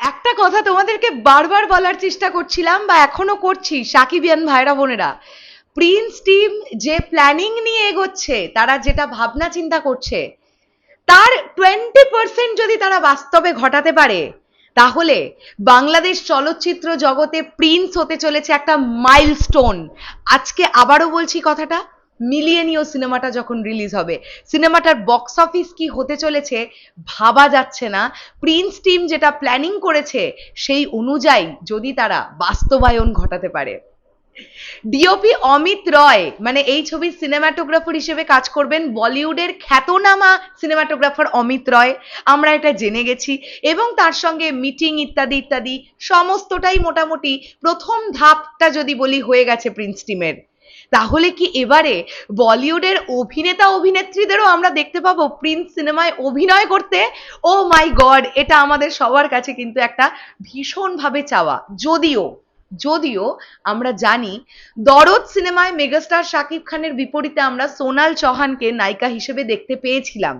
একটা কথা তোমাদেরকে বারবার বলার চেষ্টা করছিলাম বা এখনও করছি সাকিবিয়ান ভাইরা বোনেরা। প্রিন্স টিম যে প্ল্যানিং নিয়ে এগোচ্ছে, তারা যেটা ভাবনা চিন্তা করছে, তার টোয়েন্টি পার্সেন্ট যদি তারা বাস্তবে ঘটাতে পারে, তাহলে বাংলাদেশ চলচ্চিত্র জগতে প্রিন্স হতে চলেছে একটা মাইলস্টোন আজকে আবারও বলছি কথাটা মিলিয়েনিও সিনেমাটা যখন রিলিজ হবে, সিনেমাটার বক্স অফিস কি হতে চলেছে ভাবা যাচ্ছে না। প্রিন্স টিম যেটা প্ল্যানিং করেছে, সেই অনুযায়ী যদি তারা বাস্তবায়ন ঘটাতে পারে। ডিওপি অমিত রয় মানে এই ছবির সিনেমাটোগ্রাফার হিসেবে কাজ করবেন বলিউডের খ্যাতনামা সিনেমাটোগ্রাফার অমিত রয়। আমরা এটা জেনে গেছি। এবং তার সঙ্গে মিটিং ইত্যাদি ইত্যাদি, সমস্তটাই মোটামুটি প্রথম ধাপটা যদি বলি হয়ে গেছে প্রিন্স টিমের তাহলে কি এবারে বলিউডের অভিনেতা, অভিনেত্রীদেরও আমরা দেখতে পাবো প্রিন্স সিনেমায় অভিনয় করতে? ও মাই গড, এটা আমাদের সবার কাছে কিন্তু একটা ভীষণভাবে চাওয়া। যদিও যদিও আমরা জানি দরদ সিনেমায় মেগাস্টার শাকিব খানের বিপরীতে আমরা সোনাল চৌহানকে নায়িকা হিসেবে দেখতে পেয়েছিলাম।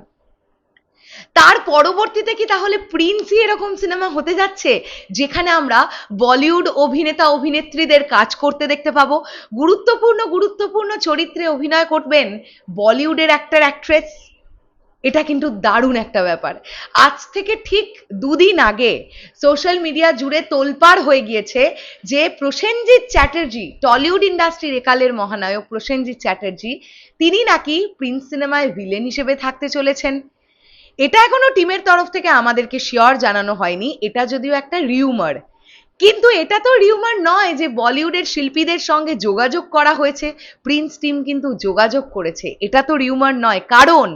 তার পরবর্তীতে কি তাহলে প্রিন্সই এরকম সিনেমা হতে যাচ্ছে? যেখানে আমরা বলিউড অভিনেতা, অভিনেত্রীদের কাজ করতে দেখতে পাবো। গুরুত্বপূর্ণ গুরুত্বপূর্ণ চরিত্রে অভিনয় করবেন বলিউডের অ্যাক্টর অ্যাক্ট্রেস এটা কিন্তু দারুণ একটা ব্যাপার। আজ থেকে ঠিক দুদিন আগে সোশ্যাল মিডিয়া জুড়ে তোলপাড় হয়ে গিয়েছে যে প্রসেনজিৎ চ্যাটার্জি টলিউড ইন্ডাস্ট্রির একালের মহানায়ক প্রসেনজিৎ চ্যাটার্জি, তিনি নাকি প্রিন্স সিনেমায় ভিলেন হিসেবে থাকতে চলেছেন। এটা এখনও টিমের তরফ থেকে আমাদেরকে শিওর জানানো হয়নি, এটা যদিও একটা রিউমার কিন্তু এটা তো রিউমার নয় যে বলিউডের শিল্পীদের সঙ্গে যোগাযোগ করা হয়েছে, প্রিন্স টিম কিন্তু যোগাযোগ করেছে, এটা তো রিউমার নয়। কারণ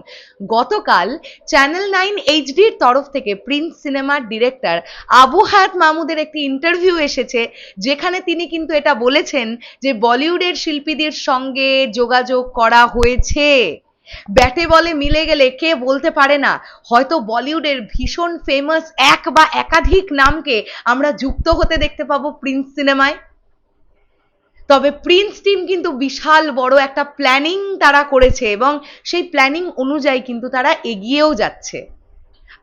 গতকাল চ্যানেল নাইন এইচডির তরফ থেকে প্রিন্স সিনেমার ডিরেক্টর আবু হায়াত মাহমুদের একটি ইন্টারভিউ এসেছে, যেখানে তিনি কিন্তু এটা বলেছেন যে বলিউডের শিল্পীদের সঙ্গে যোগাযোগ করা হয়েছে। ব্যাটে বলে মিলে গেলে কে বলতে পারে না। হয়তো বলিউডের ভীষণ ফেমাস এক বা একাধিক নামকে আমরা যুক্ত হতে দেখতে পাবো প্রিন্স সিনেমায়। তবে প্রিন্স টিম কিন্তু বিশাল বড় একটা প্ল্যানিং তারা করেছে এবং সেই প্ল্যানিং অনুযায়ী কিন্তু তারা এগিয়েও যাচ্ছে।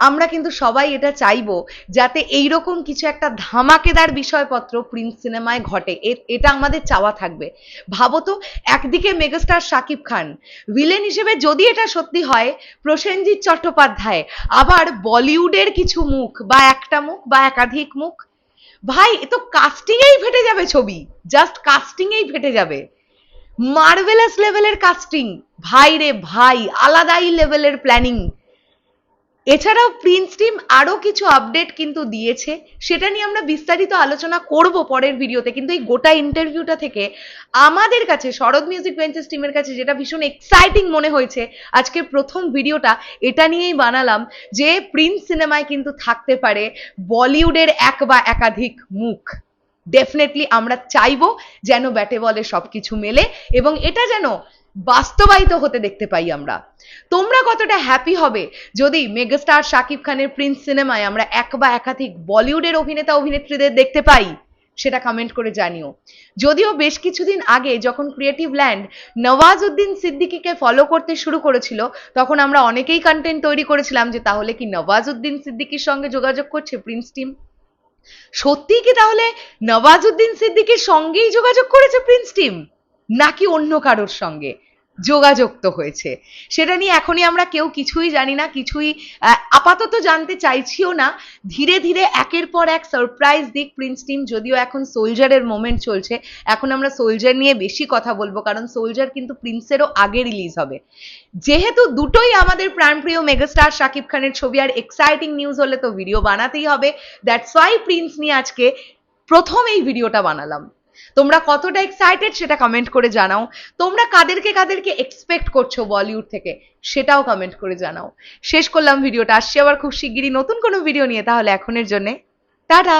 আমরা কিন্তু সবাই এটা চাইব যাতে এইরকম কিছু একটা ধামাকেদার বিষয়পত্র প্রিন্স সিনেমায় ঘটে। এটা আমাদের চাওয়া থাকবে। ভাবো তো, একদিকে মেগাস্টার শাকিব খান, ভিলেন হিসেবে যদি এটা সত্যি হয়, প্রসেনজিৎ চট্টোপাধ্যায়, আবার বলিউডের কিছু মুখ, বা একটা মুখ, বা একাধিক মুখ। ভাই, এ তো কাস্টিংয়েই ফেটে যাবে ছবি জাস্ট কাস্টিংয়েই ফেটে যাবে। মার্ভেলাস লেভেলের কাস্টিং ভাই রে ভাই, আলাদাই লেভেলের প্ল্যানিং এছাড়াও প্রিন্স টিম আরও কিছু আপডেট কিন্তু দিয়েছে। সেটা নিয়ে আমরা বিস্তারিত আলোচনা করব পরের ভিডিওতে কিন্তু এই গোটা ইন্টারভিউটা থেকে আমাদের কাছে, শরৎ মিউজিক ভেঞ্চার্স টিমের কাছে যেটা ভীষণ এক্সাইটিং মনে হয়েছে, আজকের প্রথম ভিডিওটা এটা নিয়েই বানালাম যে প্রিন্স সিনেমায় কিন্তু থাকতে পারে বলিউডের এক বা একাধিক মুখ। ডেফিনেটলি আমরা চাইব যেন ব্যাটে বলে সবকিছু মেলে এবং এটা যেন বাস্তবায়িত হতে দেখতে পাই আমরা। তোমরা কতটা হ্যাপি হবে যদি মেগাস্টার শাকিব খানের প্রিন্স সিনেমায় আমরা এক বা একাধিক বলিউডের অভিনেতা, অভিনেত্রীদের দেখতে পাই, সেটা কমেন্ট করে জানিও। যদিও বেশ কিছুদিন আগে যখন ক্রিয়েটিভ ল্যান্ড নওয়াজউদ্দিন সিদ্দিকিকে ফলো করতে শুরু করেছিল, তখন আমরা অনেকেই কন্টেন্ট তৈরি করেছিলাম যে তাহলে কি নওয়াজউদ্দিন সিদ্দিকীর সঙ্গে যোগাযোগ করছে প্রিন্স টিম সত্যি কি তাহলে নওয়াজউদ্দিন সিদ্দিকীর সঙ্গেই যোগাযোগ করেছে প্রিন্স টিম নাকি অন্য কারোর সঙ্গে যোগাযোগ তো হয়েছে? সেটা নিয়ে এখনই আমরা কেউ কিছুই জানি না, কিছুই আপাতত জানতে চাইছিও না। ধীরে ধীরে একের পর এক সারপ্রাইজ দিক প্রিন্স টিম যদিও এখন সোলজারের মোমেন্ট চলছে। এখন আমরা সোলজার নিয়ে বেশি কথা বলব, কারণ সোলজার কিন্তু প্রিন্সেরও আগে রিলিজ হবে। যেহেতু দুটোই আমাদের প্রাণপ্রিয় মেগাস্টার শাকিব খানের ছবি, আর এক্সাইটিং নিউজ হলে তো ভিডিও বানাতেই হবে। দ্যাটস ওয়াই প্রিন্স নিয়ে আজকে প্রথম এই ভিডিওটা বানালাম। তোমরা কতটা এক্সাইটেড সেটা কমেন্ট করে জানাও। তোমরা কাদেরকে কাদেরকে এক্সপেক্ট করছ বলিউড থেকে, সেটাও কমেন্ট করে জানাও। শেষ করলাম ভিডিওটা। আসছি আবার খুব শিগগিরই নতুন কোনো ভিডিও নিয়ে, তাহলে এখনের জন্যে, টাটা!